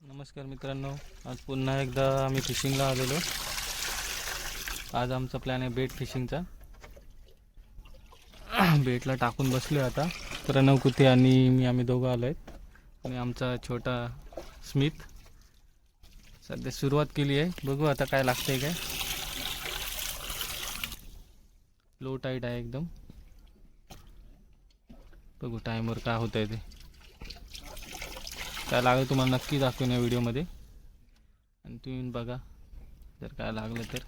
नमस्कार मित्रांनो आज पुन्हा एकदा आम्ही फिशिंगला आलेलो. आज आमचा प्लॅन आहे बेट फिशिंगचा बेटला टाकून बसलो आता. प्रणव कुते आणि मी आम्ही दोघं आलो आहेत आणि आमचा छोटा स्मिथ सध्या सुरुवात केली आहे. बघू आता काय लागतंय काय. लो टाईट आहे एकदम. बघू टायमवर काय होत आहे ते. काय लागलं तुम्हाला नक्की दाखवेन या व्हिडिओमध्ये. आणि तुम्ही बघा जर काय लागलं तर.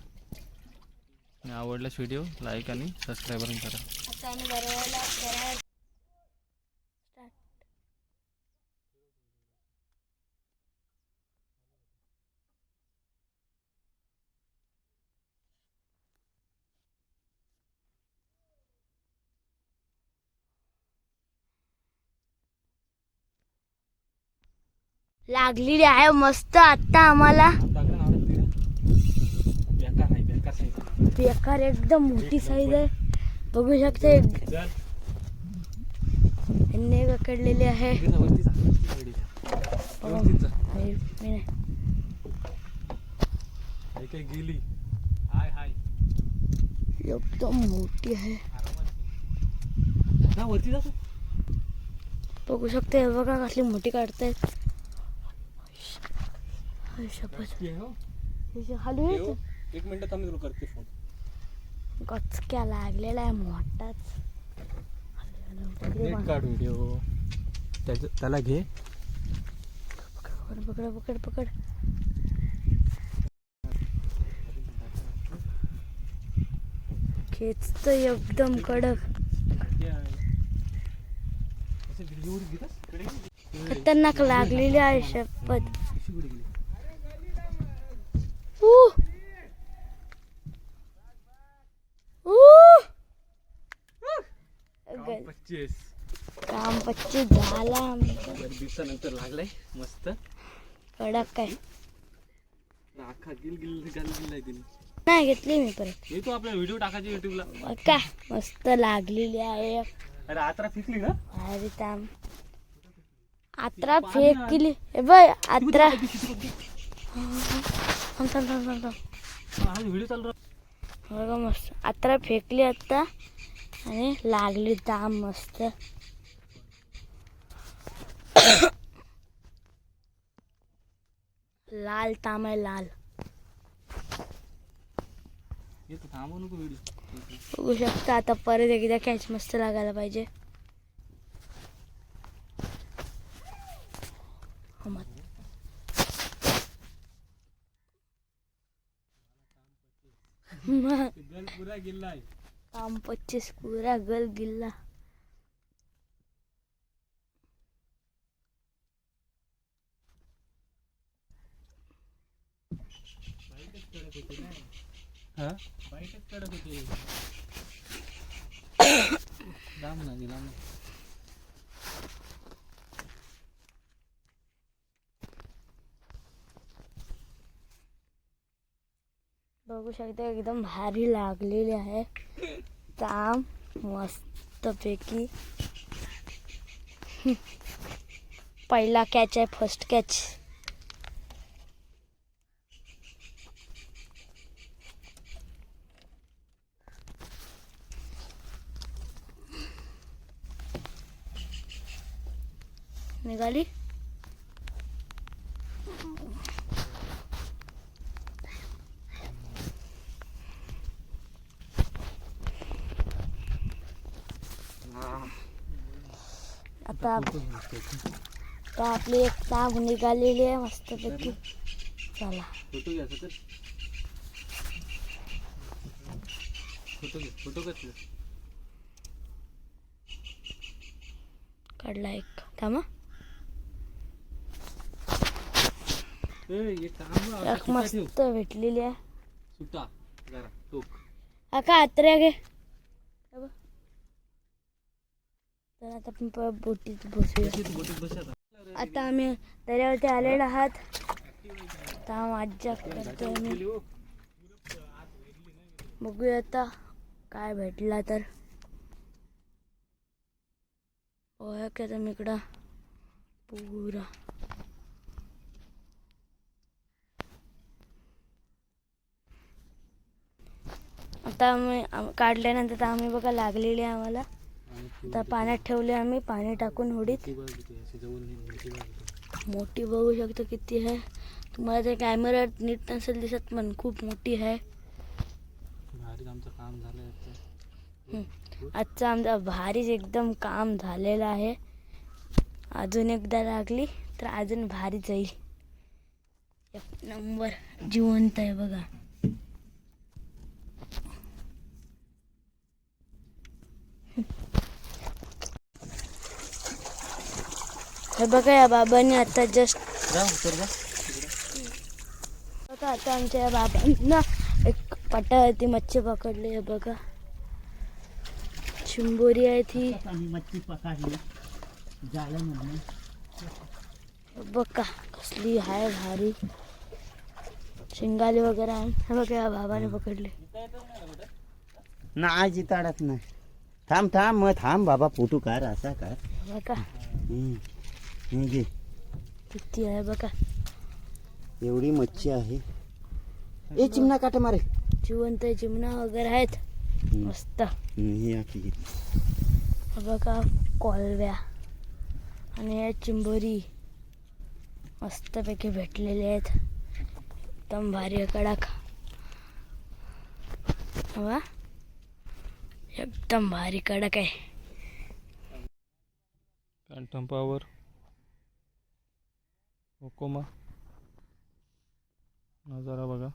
आणि आवडलाच व्हिडिओ लाईक आणि सबस्क्राईब करा. लागलेली आहे मस्त आता आम्हाला. बेकार एकदम मोठी साईज आहे. बघू शकते. यांनी पकडलेली आहे. एकदम मोठी आहे. बघू शकते हे बघा कसली मोठी काढतायत. शपथ. हे. येतं. एक मिनिट थांब तुला करते फोन गचक्या लागलेला आहे मोठाच. काढ व्हिडिओ त्याचं त्याला घे. पकड पकड पकड पकड. खेचतोय एकदम कडक. खतरनाक लागलेली आहे शपथ. ग- पच्चीस. काम पच्चीस झाला आमचं. दिवसानंतर लागलाय मस्त. कडक काय अख्खा गिल गिल गाल गिल आहे तिने. नाही घेतली मी परत. मी तो आपला व्हिडिओ टाकायची युट्यूबला. बघा मस्त लागलेली आहे. अरे आता फिकली ना? अरे ताम आत्रा फेकली. ए बाय आत्रा थांब थांब थांब थांब थांब. व्हिडिओ चालू राह बघा मस्त. आत्रा फेकली आता. आणि लागली दाम मस्त. लाल ताम आहे लाल. बघू शकता आता परत एकदा कॅच मस्त लागायला पाहिजे. गल पुरा गेलाय काम पच्चीस पूरा गल गिल्ला। हा? बाईकच कडक होते दाम ना दिला ना। बघू शकता एकदम भारी लागलेली आहे ताम मस्तपैकी पहिला कॅच आहे फर्स्ट कॅच निघाली आता आता आपली एक ताग निघालेली आहे मस्तपैकी. चला. काढला एक. थांबा मस्त भेटलेली आहे. सुटा जरा टोक आका आत्र्या घे. तर आता आपण बोटीत बसूया. आता आम्ही दर्यावरती आलेलो आहात. आता मज्जा करतोय मी बघूया आता काय भेटला तर. ओळख मी इकडं. पुरा. आता आम्ही काढल्यानंतर आम्ही बघा लागलेले आम्हाला. आता पाण्यात ठेवले आम्ही पाणी टाकून होडीत. मोठी बघू शकतो किती आहे. तुम्हाला ते कॅमेऱ्यात नीट नसेल दिसत पण खूप मोठी आहे. भारी आमचं काम झालं हम्म. आजचं आमचा भारीच एकदम काम झालेलं आहे. अजून एकदा लागली तर अजून भारी जाईल. नंबर जिवंत आहे बघा. हे बघा या बाबांनी आता जस्ट बघा आता आमच्या या बाबांना एक पटावरती मच्छी पकडली आहे बघा. चिंबोरी आहे ती. मच्छी पकडली. बघा कसली आहे भारी. शिंगाली वगैरे आहे. हे बघा या बाबाने पकडले. ना आजी ताडत नाही. थांब थांब मग थांब बाबा फोटो काढ असा कर बघा. हे घे किती आहे बघा. एवढी मच्छी आहे. ए चिमणा काटा मारे. जिवंत चिमणा वगैरे आहेत. मस्त. हे आखी बघा कोलव्या आणि या चिंबोरी मस्तपैकी भेटलेले आहेत. एकदम भारी कडक. हवा? एकदम भारी कडक आहे. पॅन्टम पॉवर नजारा बघा.